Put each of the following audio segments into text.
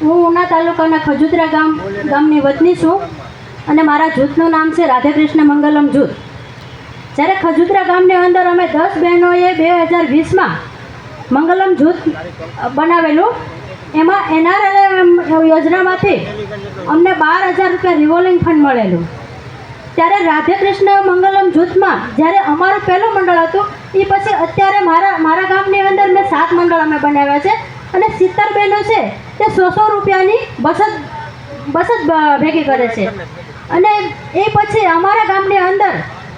હું ઉના તાલુકાના ખજુદરા ગામ, ગામની વતની છું અને મારા જૂથનું નામ છે રાધાકૃષ્ણ મંગલમ જૂથ. જ્યારે ખજુદરા ગામની અંદર અમે દસ બહેનોએ બે હજાર વીસમાં મંગલમ જૂથ બનાવેલું, એમાં એનઆરએલ યોજનામાંથી અમને બાર હજાર રૂપિયા રિવોલ્વિંગ ફંડ મળેલું. ત્યારે રાધેકૃષ્ણ મંગલમ જૂથમાં જ્યારે અમારું પહેલું મંડળ હતું એ પછી અત્યારે મારા મારા ગામની અંદર મેં સાત મંડળ અમે બનાવ્યા છે અને સિત્તેર બહેનો છે. તે સો સો રૂપિયાની બચત બચત ભેગી કરે છે. અને એ પછી અમારા ગામની અંદર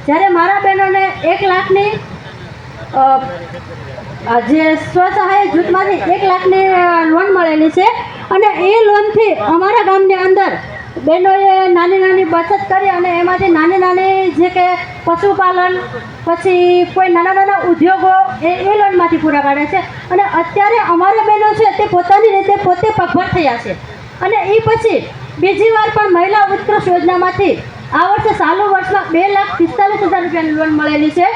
જ્યારે મારા બહેનોને એક લાખની જે સ્વસહાય જૂથમાંથી એક લાખની લોન મળેલી છે અને એ લોનથી અમારા ગામની અંદર બહેનોએ નાની નાની બચત કરી અને એમાંથી નાની નાની જે કે પશુપાલન, પછી કોઈ નાના નાના ઉદ્યોગો એ એ લોનમાંથી પૂરા પાડે છે. અને અત્યારે અમારા બહેનો છે, તે પોતાની રીતે પોતે પગભર થયા છે. અને એ પછી બીજી વાર પણ મહિલા ઉત્કર્ષ યોજનામાંથી આ વર્ષે ચાલુ વર્ષમાં બે લાખ પિસ્તાલીસ હજાર રૂપિયાની લોન મળેલી છે.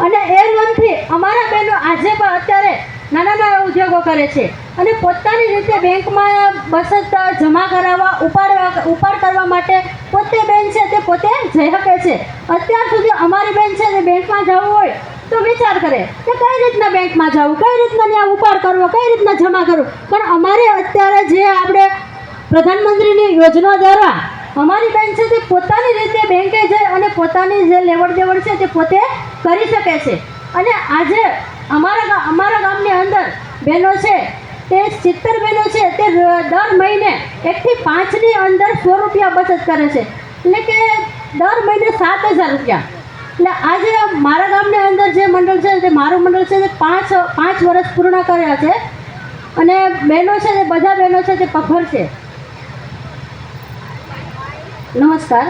અને એ લોનથી અમારા બહેનો આજે પણ અત્યારે નાના નાના ઉદ્યોગો કરે છે. અને પોતાની રીતે બેંકમાં બચત જમા કરાવવા, ઉપાડવા, ઉપાડ કરવા માટે પોતે બેન છે, તે પોતે જઈ શકે છે. અત્યાર સુધી અમારી બેન છે, તે બેંકમાં જવું હોય તો વિચાર કરે કે કઈ રીતના બેંકમાં જવું, કઈ રીતના ત્યાં ઉપાડ કરવો, કઈ રીતના જમા કરવું. પણ અમારે અત્યારે જે આપણે પ્રધાનમંત્રીની યોજના દ્વારા અમારી બેન છે તે પોતાની રીતે બેંકે જઈ અને પોતાની જે લેવડ દેવડ છે તે પોતે કરી શકે છે. અને આજે અમારા અમારા ગામની અંદર બહેનો છે, તે સિત્તેર બહેનો છે, તે દર મહિને એકથી પાંચની અંદર સો રૂપિયા બચત કરે છે. એટલે કે દર મહિને સાત હજાર રૂપિયા. એટલે આજે મારા ગામની અંદર જે મંડળ છે તે મારું મંડળ છે, તે પાંચ પાંચ વર્ષ પૂર્ણ કર્યા છે. અને બહેનો છે તે બધા બહેનો છે, તે પગભર છે. નમસ્કાર.